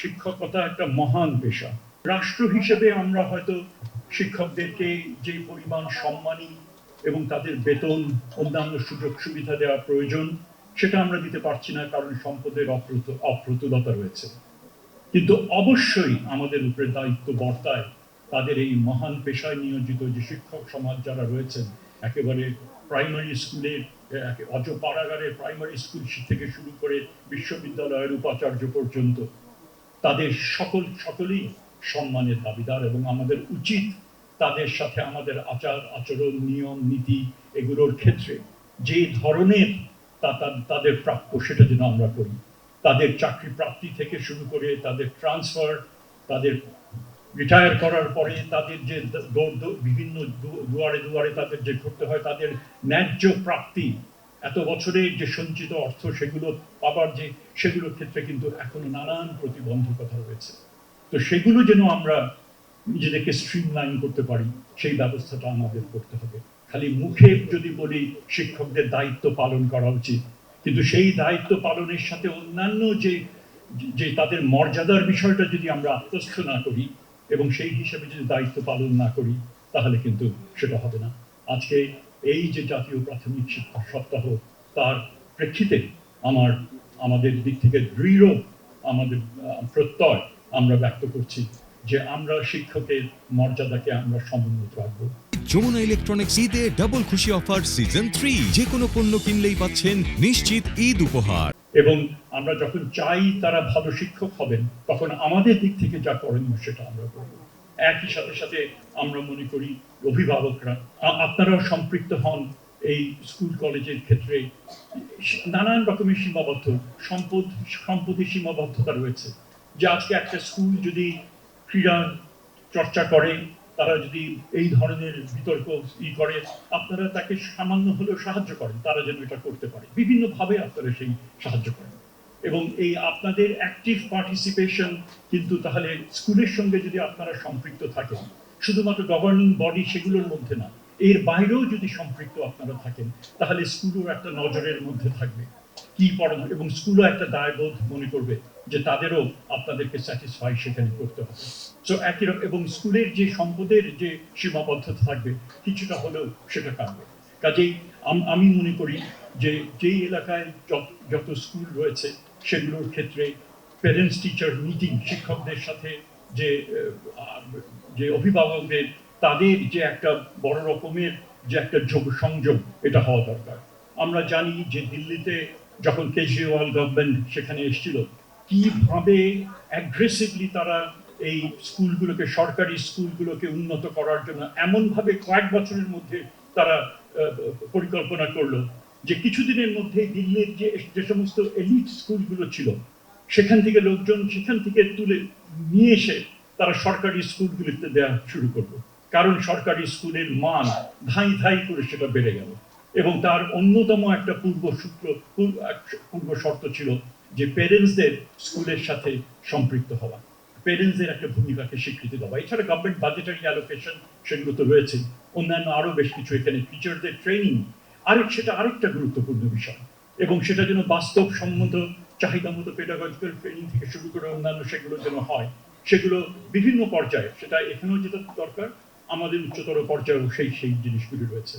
শিক্ষকতা একটা মহান পেশা। রাষ্ট্র হিসেবে আমরা হয়তো শিক্ষকদেরকে যে পরিমাণ সম্মানী এবং তাদের বেতন, অন্যান্য সুযোগ সুবিধা দেওয়া প্রয়োজন, সেটা আমরা দিতে পারছি না কারণ সম্পদের অপ্রত, অপ্রতুলতা রয়েছে। কিন্তু অবশ্যই আমাদের উপরে দায়িত্ব বর্তায় তাদের এই মহান পেশায় নিয়োজিত যে শিক্ষক সমাজ যারা রয়েছেন, একেবারে প্রাইমারি স্কুলের অজ পাড়াগারের প্রাইমারি স্কুল থেকে শুরু করে বিশ্ববিদ্যালয়ের উপাচার্য পর্যন্ত তাদের সকল, সকলেই সম্মানের দাবিদার এবং আমাদের উচিত তাদের সাথে আমাদের আচার, আচরণ, নিয়ম, নীতি এগুলোর ক্ষেত্রে যে ধরনের তাদের প্রাপ্য সেটা যেন আমরা করি। তাদের চাকরি প্রাপ্তি থেকে শুরু করে তাদের ট্রান্সফার তাদের রিটায়ার করার পরে তাদের যে বিভিন্ন দুয়ারে দুয়ারে তাদের যে করতে হয়, তাদের ন্যায্য প্রাপ্তি এত বছরের যে সঞ্চিত অর্থ সেগুলো পাবার যে, সেগুলোর ক্ষেত্রে কিন্তু এখনও নানান প্রতিবন্ধকতা রয়েছে। তো সেগুলো যেন আমরা নিজেদেরকে স্ট্রিমলাইন করতে পারি, সেই ব্যবস্থাটা আমাদের করতে হবে। খালি মুখে যদি বলি, শিক্ষকদের দায়িত্ব পালন করা উচিত। কিন্তু সেই দায়িত্ব পালনের সাথে অন্যান্য যে যে তাদের মর্যাদার বিষয়টা যদি আমরা আত্মস্থ না করি এবং সেই হিসেবে যদি দায়িত্ব পালন না করি, তাহলে কিন্তু সেটা হবে না। আজকে এই যে জাতীয় প্রাথমিক শিক্ষা সপ্তাহ তার প্রেক্ষিতে আমার আমাদের দিক থেকে দৃঢ় আমাদের প্রত্যয় আমরা ব্যক্ত করছি যে আমরা শিক্ষকের মর্যাদাকে আমরা সমুন্নত রাখব। যমুনা ইলেকট্রনিক্স ঈদে ডাবল খুশি অফার সিজন থ্রি যে কোনো পণ্য কিনলেই পাচ্ছেন নিশ্চিত ঈদ উপহার। এবং আমরা যখন চাই তারা ভালো শিক্ষক হবেন তখন আমাদের দিক থেকে যা করণীয় সেটা আমরা করব। একই সাথে সাথে আমরা মনে করি অভিভাবকরা আপনারাও সম্পৃক্ত হন এই স্কুল, কলেজের ক্ষেত্রে। নানান রকমের সীমাবদ্ধ, সম্পদ সম্পদের সীমাবদ্ধতা রয়েছে। যে আজকে একটা স্কুল যদি ক্রীড়া চর্চা করে, তারা যদি এই ধরনের বিতর্ক ই করে, আপনারা তাকে সামান্য হলেও সাহায্য করেন, তারা যেন এটা করতে পারে। বিভিন্নভাবে আপনারা সেই সাহায্য করেন। এবং এই আপনাদের অ্যাক্টিভ পার্টিসিপেশন কিন্তু তাহলে স্কুলের সঙ্গে যদি আপনারা সম্পৃক্ত থাকেন, শুধুমাত্র গভর্নিং বডি সেগুলোর মধ্যে না, এর বাইরেও যদি সম্পৃক্ত আপনারা থাকেন, তাহলে স্কুলও একটা নজরের মধ্যে থাকবে। কি পড়ানো এবং স্কুলও একটা দায়বোধ মনে করবে যে তাদেরও আপনাদেরকে স্যাটিসফাই সেখানে করতে হবে। সো একই রকম এবং স্কুলের যে সম্পদের যে সীমাবদ্ধতা থাকবে, কিছুটা হলেও সেটা কাটবে। কাজেই আমি মনে করি যে যেই এলাকায় যত- যত স্কুল রয়েছে সেগুলোর ক্ষেত্রে প্যারেন্টস টিচার মিটিং শিক্ষকদের সাথে যে যে অভিভাবকদের, তাদের যে একটা বড় রকমের যে একটা যোগ সংযোগ এটা হওয়া দরকার। আমরা জানি যে দিল্লিতে যখন কেজরিওয়াল গভর্নমেন্ট সেখানে এসেছিল, কীভাবে অ্যাগ্রেসিভলি তারা এই স্কুলগুলোকে, সরকারি স্কুলগুলোকে উন্নত করার জন্য এমনভাবে কয়েক বছরের মধ্যে তারা পরিকল্পনা করল। যে কিছুদিনের মধ্যে দিল্লির যে যে সমস্ত এলিট স্কুলগুলো ছিল, সেখান থেকে লোকজন সেখান থেকে তুলে নিয়ে এসে তারা সরকারি স্কুলগুলিতে দেওয়া শুরু করল। কারণ সরকারি স্কুলের মান ধাই ধাই করে সেটা বেড়ে গেল। এবং তার অন্যতম একটা পূর্ব সূত্র, পূর্ব- শর্ত ছিল যে পেরেন্টসদের স্কুলের সাথে সম্পৃক্ত হওয়া। পেরেন্টসদের একটা ভূমিকাকে স্বীকৃতি দেওয়া। এছাড়া গভর্নমেন্ট বাজেটারি অ্যালোকেশন সেগুলো তো রয়েছে। অন্যান্য আরও বেশ কিছু এখানে টিচারদের ট্রেনিং আরেক, সেটা আরেকটা গুরুত্বপূর্ণ বিষয়। এবং সেটা যেন বাস্তব সম্মত চাহিদা মতো পেডাগজিক্যাল ট্রেনিং থেকে শুরু করে অন্যান্য সেগুলো যেন হয়, সেগুলো বিভিন্ন পর্যায়ে, সেটা এখানেও যেটা দরকার, আমাদের উচ্চতর পর্যায়েও সেই সেই জিনিসগুলি রয়েছে।